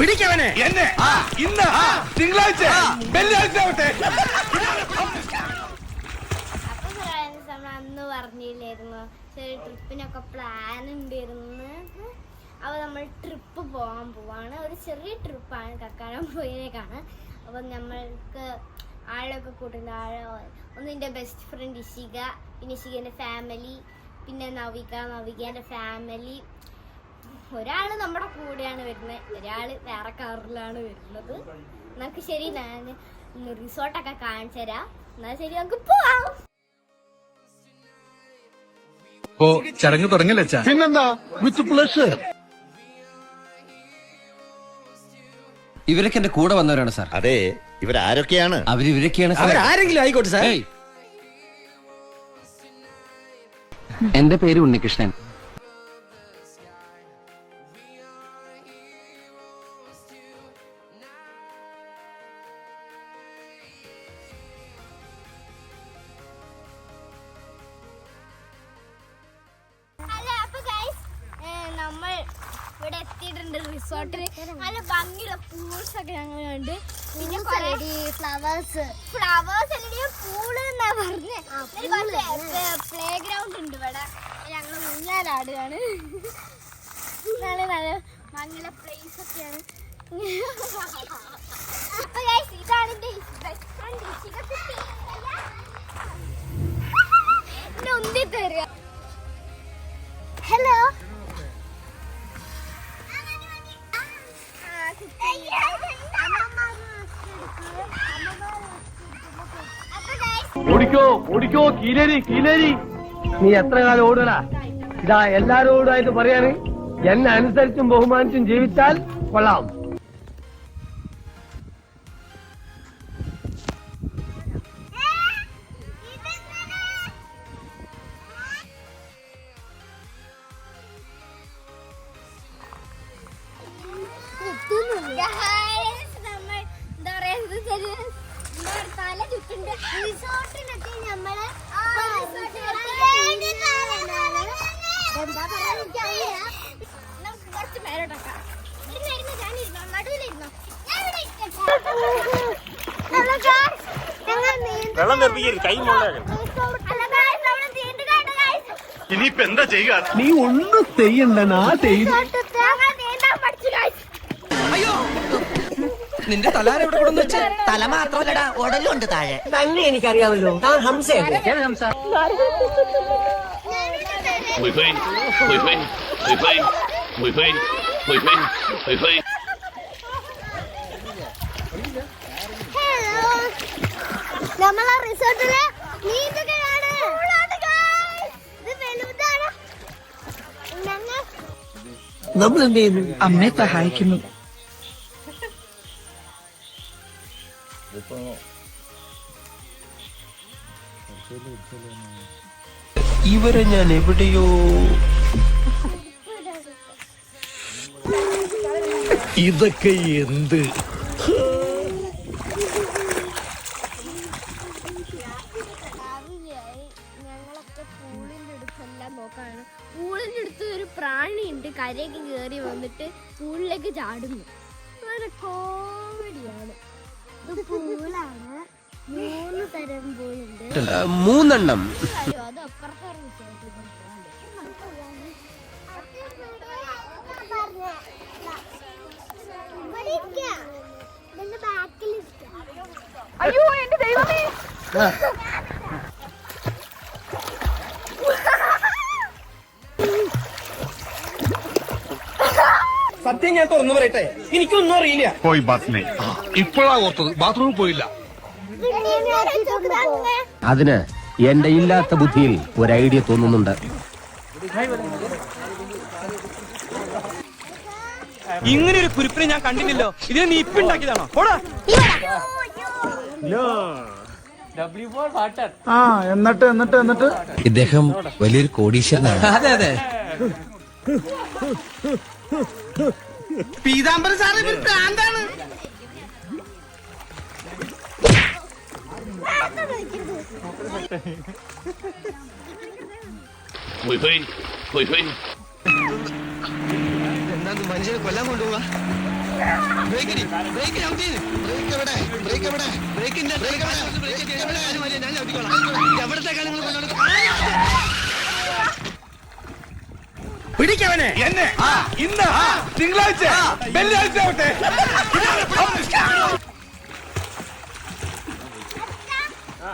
പിടിക്കവനെ. എന്നെ. ഇന്ന്. തിങ്കളാഴ്ച. വെള്ളിയാഴ്ച ആവട്ടെ. നമ്മൾ അന്ന് പറഞ്ഞില്ലായിരുന്നു. ചെറിയ ട്രിപ്പിനൊക്കെ പ്ലാൻ ഉണ്ടായിരുന്നു. അപ്പോൾ നമ്മൾ ട്രിപ്പ് പോകാൻ പോവാണ്. ഒരു ചെറിയ ട്രിപ്പാണ് കക്കാനം പോയിലേക്കാണ് അപ്പം നമ്മൾക്ക് ആളൊക്കെ കൂട്ടുന്ന ആൾ ഒന്ന് എന്റെ ബെസ്റ്റ് ഫ്രണ്ട് ഇഷിക പിന്നെ ഇഷികന്റെ ഫാമിലി പിന്നെ നവിക നവികേന്റെ ഫാമിലി ഒരാൾ നമ്മുടെ കൂടെയാണ് വരുന്നത് ഒരാൾ വേറെ കാറിലാണ് വരുന്നത്. നമുക്ക് ശരി ഞാൻ റിസോർട്ടൊക്കെ കാണിച്ചു തരാം. എന്നാ ശരി നമുക്ക് പോവാം. ചടങ്ങ് തുടങ്ങില്ല പിന്നെന്താ? വിത്ത് പ്ലസ് ഇവരൊക്കെ എന്റെ കൂടെ വന്നവരാണ് സാർ. അതെ ഇവരാരൊക്കെയാണ്? അവർ ഇവരൊക്കെയാണ് സാർ. ആരെങ്കിലും ആയിക്കോട്ടെ സാർ. ഏയ്. എന്റെ പേര് ഉണ്ണികൃഷ്ണൻ. എത്തിയിട്ടുണ്ട് റിസോർട്ടിൽ നല്ല ഭംഗിയുള്ള പൂൾസ് ഒക്കെ ഞങ്ങൾ കണ്ട്. പിന്നെ ഫ്ലവേഴ്സ് ഫ്ലവേഴ്സ് അല്ലെങ്കിൽ പൂൾ എന്നാ പറഞ്ഞ്. പ്ലേ ഗ്രൗണ്ട് ഉണ്ട് ഇവിടെ. ഞങ്ങൾ ഊഞ്ഞാലാടുകയാണ് നല്ല നല്ല ഭംഗിയുള്ള പ്ലേസ് ഒക്കെയാണ്. ഓടിക്കോ ഓടിക്കോ കീലേരി കീലേരി. നീ എത്ര കാലം ഓടടാ ഇതാ എല്ലാരോടായിട്ട് പറയാണ് എന്നെ അനുസരിച്ചും ബഹുമാനിച്ചും ജീവിച്ചാൽ കൊള്ളാം. നമ്മൾ എന്താ പറയാ തല ചുറ്റുണ്ട്. നമ്മൾ എന്താ പറയാ കുറച്ച് ഞാനിരുന്നോ, നടുവിലിരുന്നോ. വെള്ളം തെറിപ്പിക്കരുത്, കൈ. ഇനിയിപ്പോ എന്താ ചെയ്യുക നീ ഒന്നും ചെയ്യണ്ട നാ ചെയ്തു നിന്റെ തലാര എവിടെ കൊണ്ടുവന്ന് വെച്ചേ? തല മാത്രമല്ലടാ ഉടലുണ്ട് താഴെ. തന്നെ എനിക്കറിയാമല്ലോ. താൻ ഹംസയല്ലേ Huynh. Hello. നമ്മളെ റിസോർട്ടിൽ നീന്തുകയാണ് നമ്മൾ എന്ത് ചെയ്യുന്നു? അമ്മയെ സഹായിക്കുന്നു. ഇവരെ ഞാൻ എവിടെയോ ഇതൊക്കെ എന്ത്? അടുത്ത് ഒരു പ്രാണിയുണ്ട്. കരയൊക്കെ കയറി വന്നിട്ട് പൂളിലേക്ക് ചാടുന്നു. വളരെ മൂന്നെണ്ണം. അയ്യോ, എന്റെ ദൈവമേ സത്യം ഞാൻ തുറന്നു പറയട്ടെ? എനിക്കൊന്നും അറിയില്ല. പോയി ബാത്റൂമിൽ. ഇപ്പോഴാ ഓർത്തത്. ബാത്റൂമിൽ പോയില്ല. അതിന് എന്റെ ഇല്ലാത്ത ബുദ്ധിയിൽ ഒരു ഐഡിയ തോന്നുന്നുണ്ട്. ഇങ്ങനെ ഒരു കുരിപ്പിനെ ഞാൻ കണ്ടില്ലല്ലോ ഇതിനെ നീ ഇപ്പിണ്ടാക്കിയതാണോ പോടാ. ആ എന്നിട്ട് എന്നിട്ട് എന്നിട്ട്. ഇദ്ദേഹം വലിയൊരു കോടീശ്വരനാണ്. അതെ അതെ. പീതാംബരം സാറ് ഇവർ പോയി പോയി പോയി പോയി എന്താന്ന് മനുഷ്യനെ കൊല്ലാൻ കൊണ്ടുപോവാ? ബ്രേക്കിന് ബ്രേക്കിന് ഔട്ട് ചെയ്ത് ബ്രേക്ക് എവിടെ? ബ്രേക്ക് എവിടെ? ബ്രേക്കിന്റെ ബ്രേക്ക് എവിടെ? ഞാൻ ഔട്ടിക്കോളാം എവിടത്തെ കാര്യങ്ങൾ പിടിക്കവനെ. എന്നെ. ഇന്ന് തിങ്കളാഴ്ച വെള്ളിയാഴ്ച ആവട്ടെ. ആ.